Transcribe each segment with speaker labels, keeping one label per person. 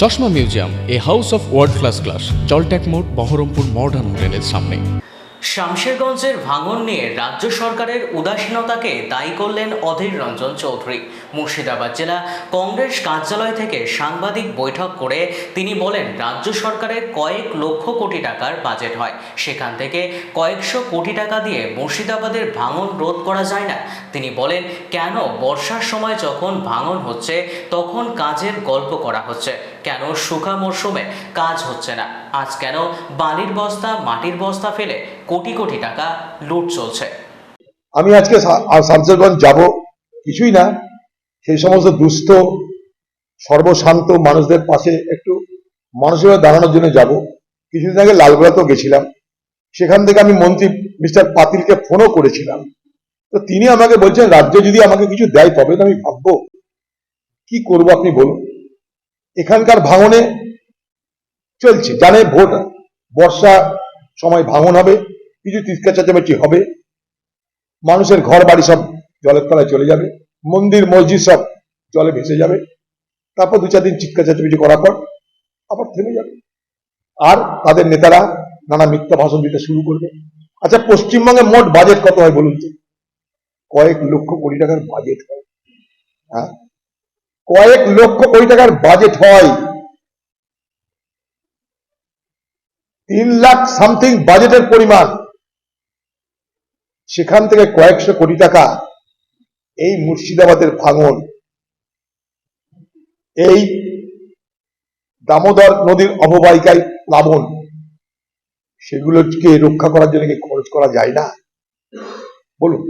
Speaker 1: চশমা museum, a house of world class class জলট্যাক মোড়, Baharampur modern হোটেলের সামনে।
Speaker 2: শামশেরগঞ্জের ভাঙন নিয়ে রাজ্য সরকারের উদাসীনতাকে দায়ী করলেন অধীর রঞ্জন চৌধুরী। মুর্শিদাবাদ জেলা কংগ্রেস কার্যালয় থেকে সাংবাদিক বৈঠক করে তিনি বলেন, রাজ্য সরকারের কয়েক লক্ষ কোটি টাকার বাজেট হয়। সেখান থেকে কয়েকশো কোটি টাকা দিয়ে মুর্শিদাবাদের ভাঙন রোধ করা যায় না। তিনি বলেন, কেন বর্ষার সময় যখন ভাঙন হচ্ছে, তখন কাজের গল্প করা হচ্ছে। কেন শুকা মরশুমে কাজ হচ্ছে না? আজ কেন বালির বস্তা, মাটির বস্তা ফেলে কোটি কোটি টাকা লুট চলছে?
Speaker 3: আমি আজকে আ- যাব। কিছুই না। সেই সমস্ত দুস্থ, সর্বশান্ত মানুষদের পাশে একটু মানুষের দাঁড়ানোর জন্য যাব। কিছুদিন আগে লালগোলাতেও গেছিলাম। সেখান থেকে আমি মন্ত্রী মিস্টার পাতিলকে ফোনও করেছিলাম। তো তিনি আমাকে বলছেন, রাজ্য যদি আমাকে কিছু দেয় তবে তো আমি ভাববো। কি করব আপনি বলুন? এখানকার ভাঙনে চলছে, জানে ভোট, বর্ষা সময় ভাঙন হবে, কিছু তিস্কা চেঁচামেচি হবে, মানুষের ঘর বাড়ি সব জলের তলায় চলে যাবে, মন্দির, মসজিদ সব জলে ভেসে যাবে, তারপর দু চার দিন চিৎকার চেঁচামেচি করার পর আবার থেমে যাবে। আর তাদের নেতারা নানা মিথ্যা ভাষণ দিতে শুরু করবে। আচ্ছা পশ্চিমবঙ্গে মোট বাজেট কত হয় বলুন তো? কয়েক লক্ষ কোটি টাকার বাজেট হয়। হ্যাঁ? কয়েক লক্ষ কোটি টাকার বাজেট হয়। তিন লাখ সামথিং বাজেটের পরিমাণ। সেখান থেকে কয়েকশো কোটি টাকা এই মুর্শিদাবাদের ভাঙন। এই দামোদর নদীর অববাহিকায় প্লাবন সেগুলোকে রক্ষা করার জন্য কি খরচ করা যায় না? বলুন।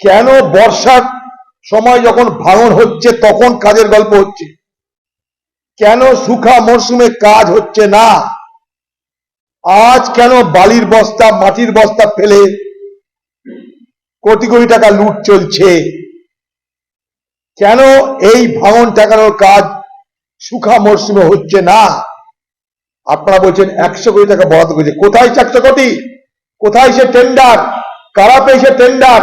Speaker 3: কেন বর্ষার সময় যখন ভাঙন হচ্ছে, তখন কাজের গল্প হচ্ছে। কেন সুখা মরশুমে কাজ হচ্ছে না? আজ কেন বালির বস্তা, মাটির বস্তা ফেলে? কোটি কোটি টাকা লুট চলছে। কেন এই ভাঙন ঠেকানোর কাজ সুখা মরশুমে হচ্ছে না? আপনারা বলছেন একশো কোটি টাকা বরাদ্দ করেছে। কোথায় চারশো কোটি? কোথায় সে টেন্ডার কারা পেয়েছে টেন্ডার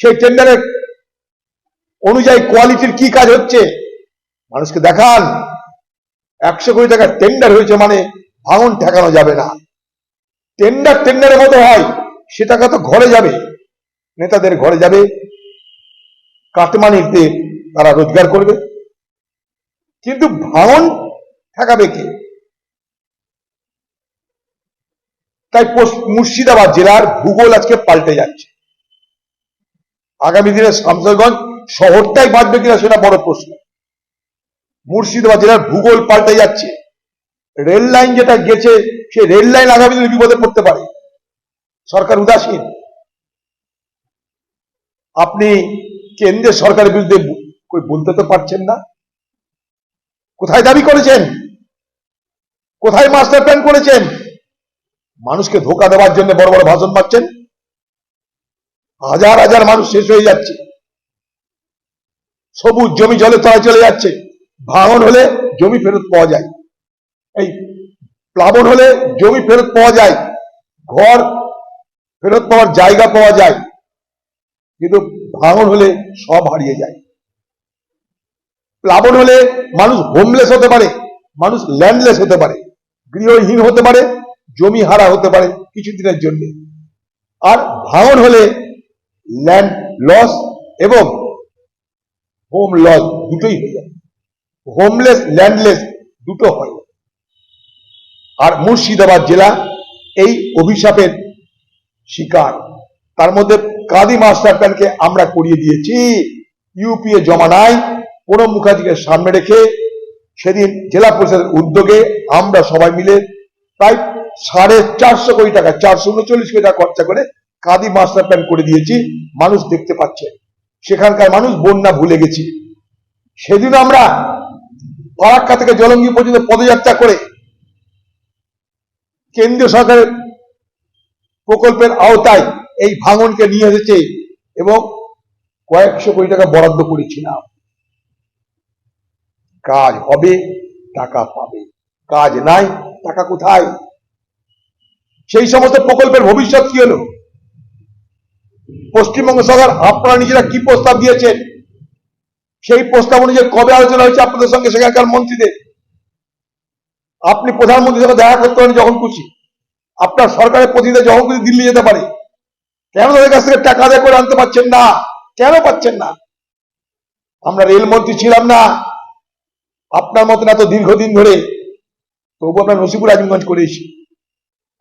Speaker 3: সেই টেন্ডারের অনুযায়ী কোয়ালিটির কি কাজ হচ্ছে? মানুষকে দেখান। একশো কোটি টাকা টেন্ডার হয়েছে মানে ভাঙন ঠেকানো যাবে না। টেন্ডার টেন্ডারের মতো হয়, সে টাকা তো ঘরে যাবে। নেতাদের ঘরে যাবে। কাটমানিতে তারা রোজগার করবে। কিন্তু ভাঙন ঠেকাবে কে? তাই মুর্শিদাবাদ জেলার ভূগোল আজকে পাল্টে যাচ্ছে। আগামী দিনে শামসরগঞ্জ শহরটাই বাঁচবে কিনা সেটা বড় প্রশ্ন। মুর্শিদাবাদ জেলার ভূগোল পাল্টে যাচ্ছে। রেল লাইন যেটা গেছে সে রেল লাইন আগামী দিনে বিপদে পড়তে পারে। সরকার উদাসীন। আপনি কেন্দ্রের সরকারের বিরুদ্ধে কই বলতে তো পারছেন না। কোথায় দাবি করেছেন? কোথায় মাস্টার প্ল্যান করেছেন? মানুষকে ধোকা দেওয়ার জন্য বড় বড় ভাষণ পাচ্ছেন হাজার হাজার মানুষ শেষ হয়ে যাচ্ছে। সবুজ জমি জলে তলায় চলে যাচ্ছে। ভাঙন হলে জমি ফেরত পাওয়া যায়। এই প্লাবন হলে জমি ফেরত পাওয়া যায়। ঘর ফেরত পাওয়ার জায়গা পাওয়া যায়। কিন্তু ভাঙন হলে সব হারিয়ে যায়। প্লাবন হলে মানুষ হোমলেস হতে পারে, মানুষ ল্যান্ডলেস হতে পারে, গৃহহীন হতে পারে, জমি হারা হতে পারে কিছুদিনের জন্য। আর ভাঙন হলে ল্যান্ড লস এবং হোম লস দুটোই হয়ে যায়। হোমলেস ল্যান্ডলেস দুটো হয়। আর মুর্শিদাবাদ জেলা এই অভিশাপের শিকার। তার মধ্যে কাদি মাস্টার প্ল্যানকে আমরা করিয়ে দিয়েছি। ইউপিএ জমা নাই। প্রণব মুখার্জিকে সামনে রেখে সেদিন জেলা পরিষদের উদ্যোগে আমরা সবাই মিলে প্রায় সাড়ে চারশো কোটি টাকা, চারশো উনচল্লিশ কোটি টাকা খরচা করে কাদি মাস্টার প্ল্যান করে দিয়েছি। মানুষ দেখতে পাচ্ছে। সেখানকার মানুষ বন্যা ভুলে গেছি। সেদিন আমরা ফারাক্কা থেকে জলঙ্গি পর্যন্ত পদযাত্রা করে কেন্দ্রীয় সরকারের প্রকল্পের আওতায় এই ভাঙনকে নিয়ে এসেছে এবং কয়েকশো কোটি টাকা বরাদ্দ করেছিলাম। কাজ হবে, টাকা পাবে। কাজ নাই, টাকা কোথায়? সেই সমস্ত প্রকল্পের ভবিষ্যৎ কি হলো? পশ্চিমবঙ্গ সরকার, আপনারা নিজেরা কি প্রস্তাব দিয়েছেন? সেই প্রস্তাব অনুযায়ী কবে আলোচনা হয়েছে আপনাদের সঙ্গে সেখানকার মন্ত্রীদের? আপনি প্রধানমন্ত্রীর সঙ্গে দেখা করতে পারেন যখন খুশি আপনার সরকারের প্রতিনিধি যখন খুশি দিল্লি যেতে পারে। কেন তাদের কাছ থেকে টাকা আদায় করে আনতে পারছেন না? কেন পাচ্ছেন না? আমরা রেলমন্ত্রী ছিলাম না। আপনার মতন এত দীর্ঘদিন ধরে তবু আমরা নসিপুর আজিমগঞ্জ করেছি।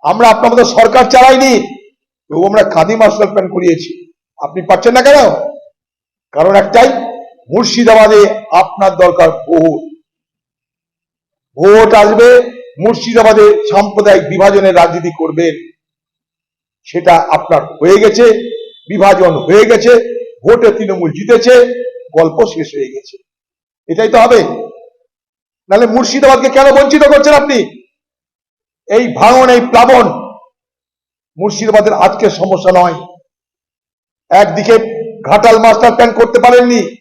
Speaker 3: আমরা আপনার মতো সরকার চালাইনি। তবু আমরা খাদি মাস্টার প্ল্যান করিয়েছি। আপনি পাচ্ছেন না কেন? কারণ একটাই, মুর্শিদাবাদে আপনার দরকার ভোট। ভোট আসবে, মুর্শিদাবাদে সাম্প্রদায়িক বিভাজনের রাজনীতি করবেন সেটা আপনার হয়ে গেছে, বিভাজন হয়ে গেছে, ভোটে তৃণমূল জিতেছে, গল্প শেষ হয়ে গেছে। এটাই তো হবে। নাহলে মুর্শিদাবাদকে কেন বঞ্চিত করছেন আপনি? এই ভাঙন, এই প্লাবন মুর্শিদাবাদের আজকের সমস্যা নয়। একদিকে ঘাটাল মাস্টার প্ল্যান করতে পারেননি।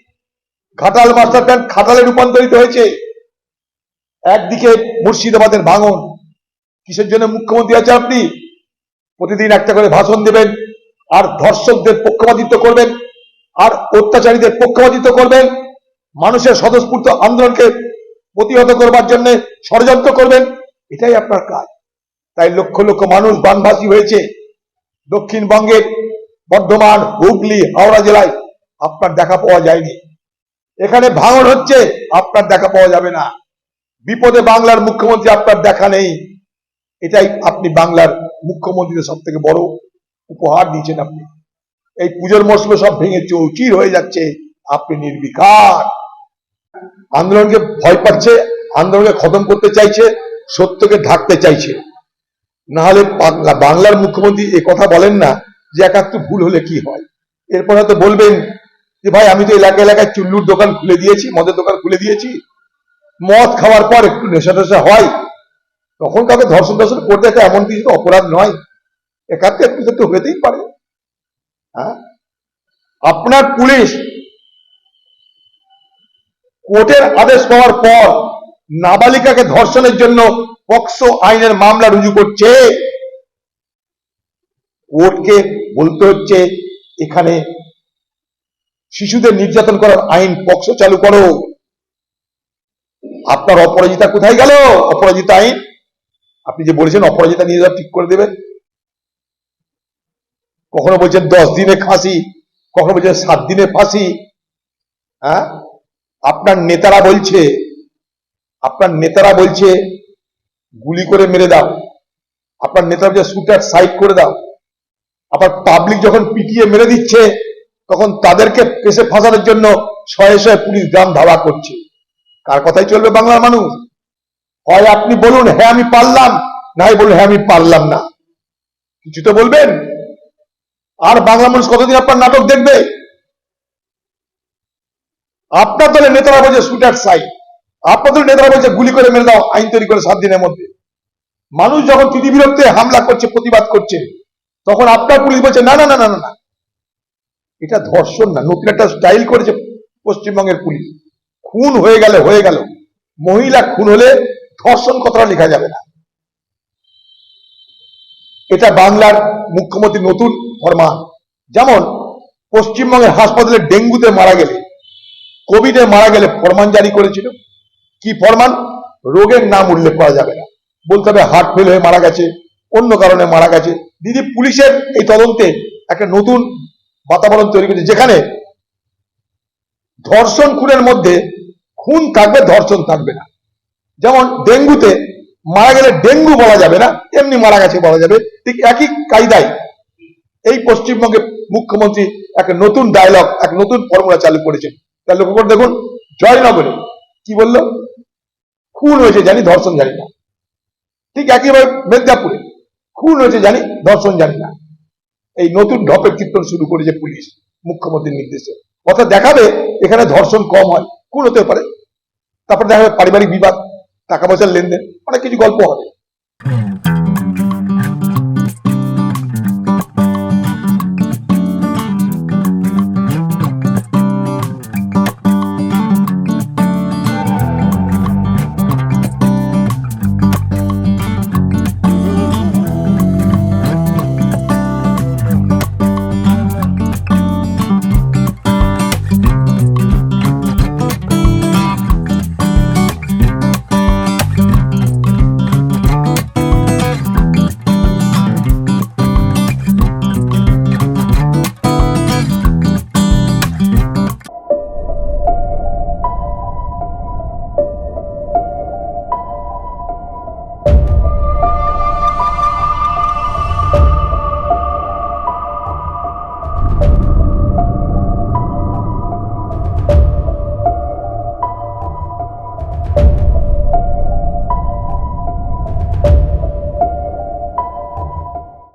Speaker 3: ঘাটাল মাস্টার প্ল্যান খাটালে রূপান্তরিত হয়েছে। একদিকে মুর্শিদাবাদের ভাঙন। কিসের জন্য মুখ্যমন্ত্রী আছে আপনি? প্রতিদিন একটা করে ভাষণ দেবেন, আর ধর্ষকদের পক্ষপাতিত্ব করবেন, আর অত্যাচারীদের পক্ষপাতিত্ব করবেন, মানুষের স্বতঃস্ফূর্ত আন্দোলনকে প্রতিহত করবার জন্য ষড়যন্ত্র করবেন, এটাই আপনার কাজ। তাই লক্ষ লক্ষ মানুষ বানভাসী হয়েছে। দক্ষিণবঙ্গের বর্ধমান, হুগলি, হাওড়া জেলায় আপনার দেখা পাওয়া যায়নি। এখানে ভাঙন হচ্ছে, আপনার দেখা পাওয়া যাবে না। বিপদে বাংলার মুখ্যমন্ত্রী আপনার দেখা নেই। এটাই আপনি বাংলার মুখ্যমন্ত্রীদের সব থেকে বড় উপহার দিয়েছেন আপনি। এই পুজোর মরশুমে সব ভেঙে চৌচির হয়ে যাচ্ছে। আপনি নির্বিকার। আন্দোলনকে ভয় পাচ্ছে, আন্দোলনকে খতম করতে চাইছে, সত্যকে ঢাকতে চাইছে। না হলে বাংলার মুখ্যমন্ত্রী এ কথা বলেন না যে একাত্তর ভুল হলে কি হয়। এরপর হয়তো বলবেন যে ভাই, আমি তো এলাকা এলাকায় চুল্লুর দোকান খুলে দিয়েছি, মদের দোকান খুলে দিয়েছি। মদ খাওয়ার পর একটু নেশা টেশা হয়। তখন কাউকে ধর্ষণ টর্ষণ করতে একটা এমন কিছু অপরাধ নয়। একাত্তর একটু তো হতেই পারে। হ্যাঁ? আপনার পুলিশ কোর্টের আদেশ পাওয়ার পর নাবালিকাকে ধর্ষণের জন্য পক্সো আইনের মামলা রুজু করছে। কোর্টকে বলতে হচ্ছে, এখানে শিশুদের নির্যাতন করার আইন পক্সো চালু করো। আপনার অপরাজিতা কোথায় গেল? অপরাজিতা আইন? আপনি যে বলেছেন অপরাজিতা নিয়ে ঠিক করে দেবেন। কখনো বলছেন দশ দিনে ফাঁসি, কখনো বলছেন সাত দিনে ফাঁসি। হ্যাঁ? আপনার নেতারা বলছে, আপনার নেতারা বলছে গুলি করে মেরে দাও। আপনার নেতারা বলছে শুটার সাইড করে দাও। আবার পাবলিক যখন পিটিয়ে মেরে দিচ্ছে, তখন তাদেরকে কেসে ফাঁসানোর জন্য শয়ে শয়ে পুলিশ গ্রাম ধাওয়া করছে। কার কথাই চলবে বাংলার মানুষ? হয় আপনি বলুন হ্যাঁ আমি পারলাম। নাই বলুন হ্যাঁ আমি পারলাম না। কিছু তো বলবেন? আর বাংলা মানুষ কতদিন আপনার নাটক দেখবে? আপনার দলের নেতারা বলছে শুটার সাইড। আপনার দলের নেতারা বলছে, গুলি করে মেরে দাও, আইন তৈরি করে সাত দিনের মধ্যে। মানুষ যখন তিথি বিরক্তে হামলা করছে, প্রতিবাদ করছে, তখন আপনার পুলিশ বলছে না না না না না। এটা ধর্ষণ না, নতুন একটা স্টাইল করেছে পশ্চিমবঙ্গের পুলিশ। খুন হয়ে গেলে হয়ে গেল, মহিলা খুন হলে ধর্ষণ কথাটা লেখা যাবে না। এটা বাংলার মুখ্যমন্ত্রী নতুন ফরমান। যেমন, পশ্চিমবঙ্গের হাসপাতালে ডেঙ্গুতে মারা গেলে, কোভিডে মারা গেলে ফরমান জারি করেছিল কি ফরমান রোগের নাম উল্লেখ করা যাবে না। বলতে হবে হার্ট ফেল হয়ে মারা গেছে, অন্য কারণে মারা গেছে। দিদি পুলিশের এই তদন্তে একটা নতুন বাতাবরণ তৈরি করেছে, যেখানে ধর্ষণ খুনের মধ্যে খুন থাকবে, ধর্ষণ থাকবে না। যেমন ডেঙ্গুতে মারা গেলে ডেঙ্গু বলা যাবে না এমনি মারা গেছে বলা যাবে। ঠিক একই কায়দায় এই পশ্চিমবঙ্গে মুখ্যমন্ত্রী একটা নতুন ডায়লগ এক নতুন ফর্মুলা চালু করেছেন। তার লক্ষ্য করে দেখুন, জয়নগরে কি বলল? খুন হয়েছে জানি, ধর্ষণ জানি না। ঠিক একেবারে মেদিনীপুরে খুন হয়েছে জানি, ধর্ষণ জানি না। এই নতুন ঢপের কীর্তন শুরু করেছে পুলিশ, মুখ্যমন্ত্রীর নির্দেশে। অর্থাৎ দেখাবে এখানে ধর্ষণ কম হয়, খুন হতে পারে। তারপরে দেখা যাবে পারিবারিক বিবাদ, টাকা পয়সার লেনদেন, অনেক কিছু গল্প হবে।